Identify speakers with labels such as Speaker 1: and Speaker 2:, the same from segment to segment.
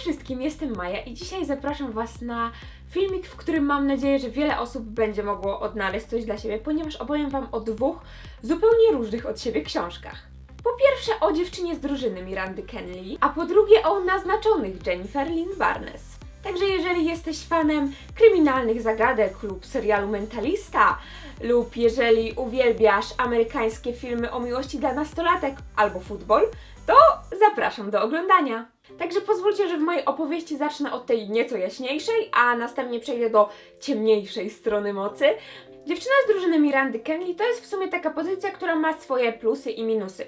Speaker 1: Wszystkim, jestem Maja i dzisiaj zapraszam Was na filmik, w którym mam nadzieję, że wiele osób będzie mogło odnaleźć coś dla siebie, ponieważ opowiem Wam o dwóch zupełnie różnych od siebie książkach. Po pierwsze o dziewczynie z drużyny Mirandy Kenley, a po drugie o naznaczonych Jennifer Lynn Barnes. Także jeżeli jesteś fanem kryminalnych zagadek lub serialu Mentalista, lub jeżeli uwielbiasz amerykańskie filmy o miłości dla nastolatek albo futbol, to zapraszam do oglądania. Także pozwólcie, że w mojej opowieści zacznę od tej nieco jaśniejszej, a następnie przejdę do ciemniejszej strony mocy. Dziewczyna z drużyny Mirandy Kenley to jest w sumie taka pozycja, która ma swoje plusy i minusy.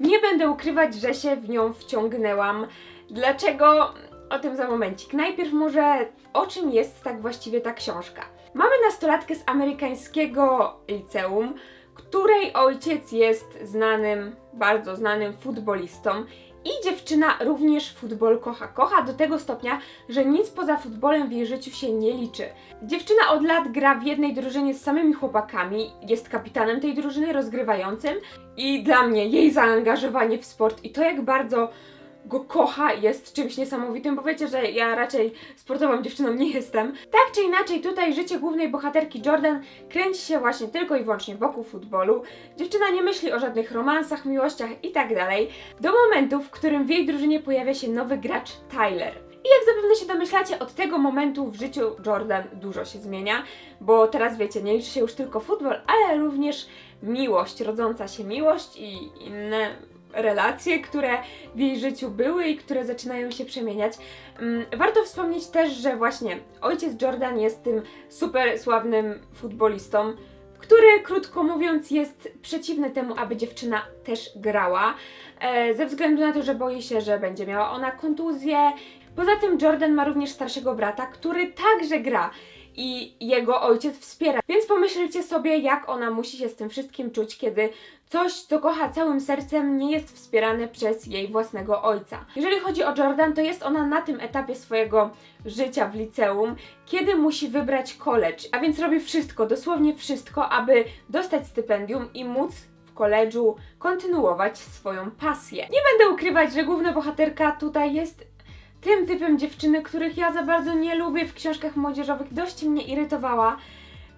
Speaker 1: Nie będę ukrywać, że się w nią wciągnęłam. Dlaczego? O tym za momencik. Najpierw może o czym jest tak właściwie ta książka. Mamy nastolatkę z amerykańskiego liceum, której ojciec jest znanym, bardzo znanym futbolistą i dziewczyna również futbol kocha. Kocha do tego stopnia, że nic poza futbolem w jej życiu się nie liczy. Dziewczyna od lat gra w jednej drużynie z samymi chłopakami, jest kapitanem tej drużyny, rozgrywającym i dla mnie jej zaangażowanie w sport i to jak bardzo go kocha jest czymś niesamowitym, bo wiecie, że ja raczej sportową dziewczyną nie jestem. Tak czy inaczej, tutaj życie głównej bohaterki Jordan kręci się właśnie tylko i wyłącznie wokół futbolu. Dziewczyna nie myśli o żadnych romansach, miłościach i tak. Do momentu, w którym w jej drużynie pojawia się nowy gracz Tyler. I jak zapewne się domyślacie, od tego momentu w życiu Jordan dużo się zmienia, bo teraz wiecie, nie liczy się już tylko futbol, ale również miłość, rodząca się miłość i inne relacje, które w jej życiu były i które zaczynają się przemieniać. Mm, Warto wspomnieć też, że właśnie ojciec Jordan jest tym super sławnym futbolistą, który, krótko mówiąc, jest przeciwny temu, aby dziewczyna też grała, e, ze względu na to, że boi się, że będzie miała ona kontuzję. Poza tym Jordan ma również starszego brata, który także gra i jego ojciec wspiera. Więc pomyślcie sobie, jak ona musi się z tym wszystkim czuć, kiedy coś, co kocha całym sercem, nie jest wspierane przez jej własnego ojca. Jeżeli chodzi o Jordan, to jest ona na tym etapie swojego życia w liceum, kiedy musi wybrać college, a więc robi wszystko, dosłownie wszystko, aby dostać stypendium i móc koledżu kontynuować swoją pasję. Nie będę ukrywać, że główna bohaterka tutaj jest tym typem dziewczyny, których ja za bardzo nie lubię w książkach młodzieżowych, dość mnie irytowała,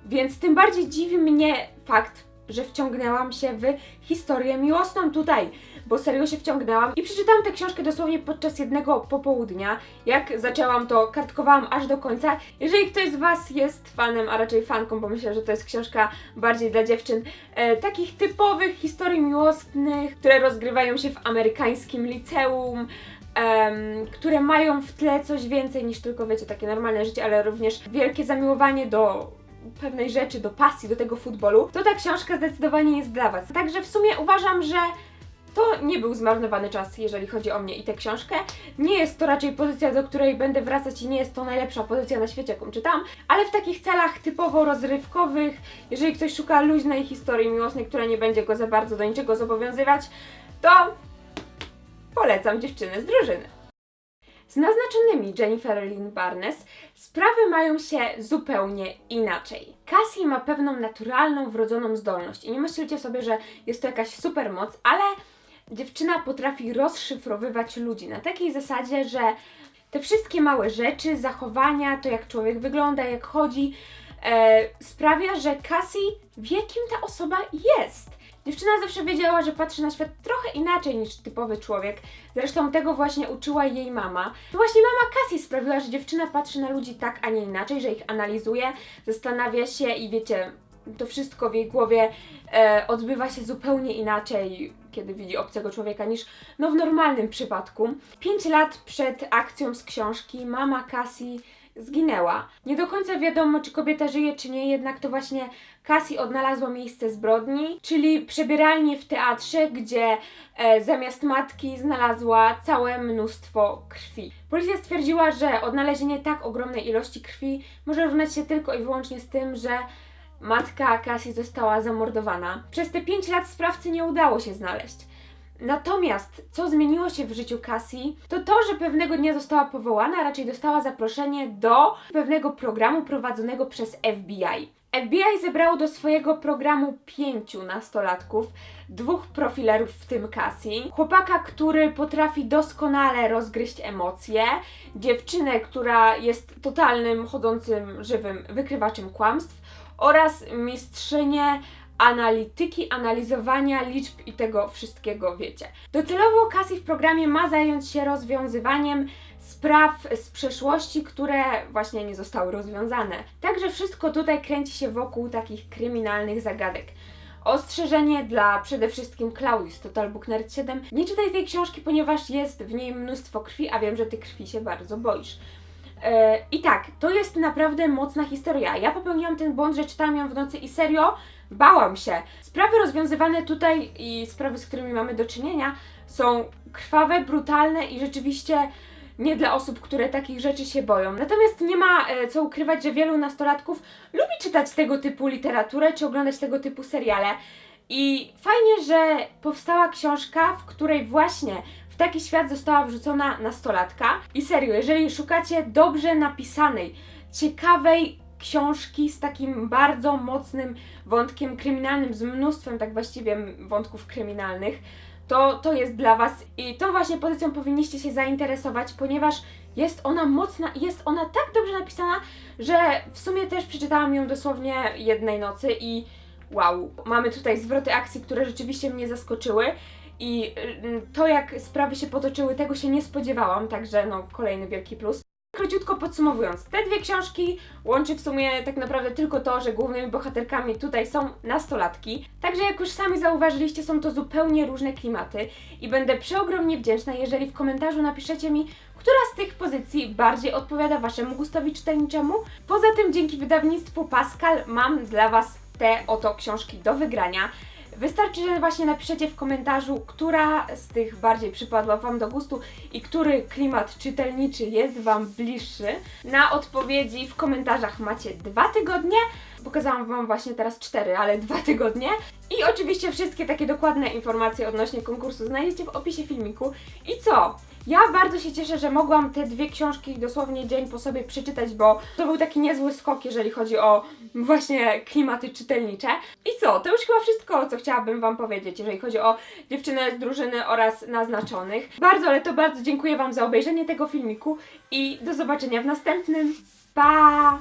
Speaker 1: więc tym bardziej dziwi mnie fakt, że wciągnęłam się w historię miłosną tutaj, bo serio się wciągnęłam i przeczytałam tę książkę dosłownie podczas jednego popołudnia. Jak zaczęłam, to kartkowałam aż do końca. Jeżeli ktoś z Was jest fanem, a raczej fanką, bo myślę, że to jest książka bardziej dla dziewczyn, e, takich typowych historii miłosnych, które rozgrywają się w amerykańskim liceum, które mają w tle coś więcej niż tylko, wiecie, takie normalne życie, ale również wielkie zamiłowanie do pewnej rzeczy, do pasji, do tego futbolu, to ta książka zdecydowanie jest dla Was. Także w sumie uważam, że to nie był zmarnowany czas, jeżeli chodzi o mnie i tę książkę. Nie jest to raczej pozycja, do której będę wracać i nie jest to najlepsza pozycja na świecie, jaką czytam, ale w takich celach typowo rozrywkowych, jeżeli ktoś szuka luźnej historii miłosnej, która nie będzie go za bardzo do niczego zobowiązywać, to polecam dziewczyny z drużyny. Z naznaczonymi Jennifer Lynn Barnes sprawy mają się zupełnie inaczej. Cassie ma pewną naturalną, wrodzoną zdolność i nie myślcie sobie, że jest to jakaś supermoc, ale dziewczyna potrafi rozszyfrowywać ludzi na takiej zasadzie, że te wszystkie małe rzeczy, zachowania, to jak człowiek wygląda, jak chodzi, e, sprawia, że Cassie wie, kim ta osoba jest. Dziewczyna zawsze wiedziała, że patrzy na świat trochę inaczej niż typowy człowiek. Zresztą tego właśnie uczyła jej mama. To właśnie mama Cassie sprawiła, że dziewczyna patrzy na ludzi tak, a nie inaczej, że ich analizuje, zastanawia się i wiecie, to wszystko w jej głowie e, odbywa się zupełnie inaczej, kiedy widzi obcego człowieka, niż no, w normalnym przypadku. Pięć lat przed akcją z książki mama Cassie zginęła. Nie do końca wiadomo, czy kobieta żyje, czy nie, jednak to właśnie Cassie odnalazła miejsce zbrodni, czyli przebieralnię w teatrze, gdzie e, zamiast matki znalazła całe mnóstwo krwi. Policja stwierdziła, że odnalezienie tak ogromnej ilości krwi może równać się tylko i wyłącznie z tym, że matka Cassie została zamordowana. Przez te 5 lat sprawcy nie udało się znaleźć. Natomiast co zmieniło się w życiu Cassie, to to, że pewnego dnia została powołana, a raczej dostała zaproszenie do pewnego programu prowadzonego przez FBI. FBI zebrało do swojego programu pięciu nastolatków, dwóch profilerów, w tym Cassie, chłopaka, który potrafi doskonale rozgryźć emocje, dziewczynę, która jest totalnym, chodzącym, żywym wykrywaczem kłamstw. Oraz mistrzynię analityki, analizowania liczb i tego wszystkiego, wiecie. Docelowo Cassie w programie ma zająć się rozwiązywaniem spraw z przeszłości, które właśnie nie zostały rozwiązane. Także wszystko tutaj kręci się wokół takich kryminalnych zagadek. Ostrzeżenie dla przede wszystkim Claudius, Total Book Nerd 7. Nie czytaj tej książki, ponieważ jest w niej mnóstwo krwi, a wiem, że ty krwi się bardzo boisz. E, I tak, to jest naprawdę mocna historia. Ja popełniłam ten błąd, że czytałam ją w nocy i serio bałam się. Sprawy rozwiązywane tutaj i sprawy, z którymi mamy do czynienia, są krwawe, brutalne i rzeczywiście nie dla osób, które takich rzeczy się boją. Natomiast nie ma e, co ukrywać, że wielu nastolatków lubi czytać tego typu literaturę czy oglądać tego typu seriale. I fajnie, że powstała książka, w której właśnie w taki świat została wrzucona nastolatka. I serio, jeżeli szukacie dobrze napisanej, ciekawej książki z takim bardzo mocnym wątkiem kryminalnym, z mnóstwem tak właściwie wątków kryminalnych, to, to jest dla Was i tą właśnie pozycją powinniście się zainteresować, ponieważ jest ona mocna i jest ona tak dobrze napisana, że w sumie też przeczytałam ją dosłownie jednej nocy i wow, mamy tutaj zwroty akcji, które rzeczywiście mnie zaskoczyły i y, to jak sprawy się potoczyły, tego się nie spodziewałam, także no kolejny wielki plus. Króciutko podsumowując, te dwie książki łączy w sumie tak naprawdę tylko to, że głównymi bohaterkami tutaj są nastolatki. Także jak już sami zauważyliście, są to zupełnie różne klimaty i będę przeogromnie wdzięczna, jeżeli w komentarzu napiszecie mi, która z tych pozycji bardziej odpowiada Waszemu gustowi czytelniczemu. Poza tym dzięki wydawnictwu Pascal mam dla Was te oto książki do wygrania. Wystarczy, że właśnie napiszecie w komentarzu, która z tych bardziej przypadła Wam do gustu i który klimat czytelniczy jest Wam bliższy. Na odpowiedzi w komentarzach macie dwa tygodnie. Pokazałam Wam właśnie teraz cztery, ale dwa tygodnie. I oczywiście wszystkie takie dokładne informacje odnośnie konkursu znajdziecie w opisie filmiku. I co? Ja bardzo się cieszę, że mogłam te dwie książki dosłownie dzień po sobie przeczytać, bo to był taki niezły skok, jeżeli chodzi o właśnie klimaty czytelnicze. I co? To już chyba wszystko, co chciałabym Wam powiedzieć, jeżeli chodzi o dziewczynę z drużyny oraz naznaczonych. Bardzo, ale to bardzo dziękuję Wam za obejrzenie tego filmiku i do zobaczenia w następnym. Pa!